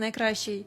найкращий.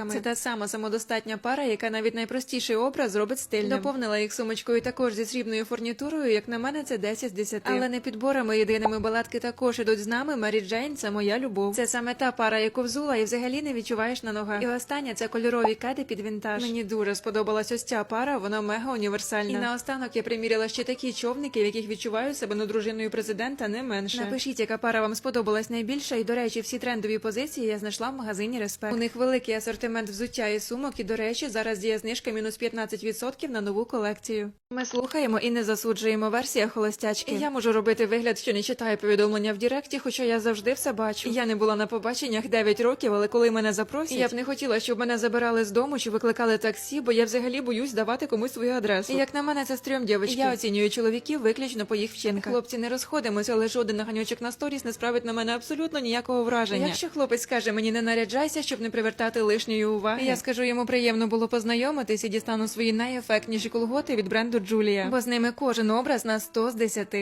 Це та сама самодостатня пара, яка навіть найпростіший образ зробить стильним. Доповнила їх сумочкою також зі срібною фурнітурою. Як на мене, це 10 з 10. Але не підборами єдиними балатки також ідуть з нами. Марі Джейн це моя любов. Це саме та пара, яку взула, і взагалі не відчуваєш на ногах. І остання це кольорові кеди під вінтаж. Мені дуже сподобалась ось ця пара. Вона мега універсальна. І наостанок я приміряла ще такі човники, в яких відчуваю себе ну дружиною президента не менше. Напишіть, яка пара вам сподобалась найбільше. І до речі, всі трендові позиції я знайшла в магазині Респект. У них великий асортимент взуття і сумок. І до речі, зараз діє знижка мінус 15% на нову колекцію. Ми слухаємо і не засуджуємо версія холостячки. Я можу робити вигляд, що не читаю повідомлення в Діректі, хоча я завжди все бачу. Я не була на побаченнях 9 років, але коли мене запросять, я б не хотіла, щоб мене забирали з дому чи викликали таксі, бо я взагалі боюсь давати комусь свою адресу. Як на мене, це стрьом дівчатки. Я оцінюю чоловіків виключно по їх вчинках. Хлопці не розходимося, але жоден наганючок на сторіс не справить на мене абсолютно ніякого враження. Якщо хлопець скаже мені не наряджайся, щоб не привертати лишньої уваги. Я скажу йому приємно було познайомитись і дістану свої найефектніші колготи від бренду Джулія, бо з ними кожен образ на 100 з 10.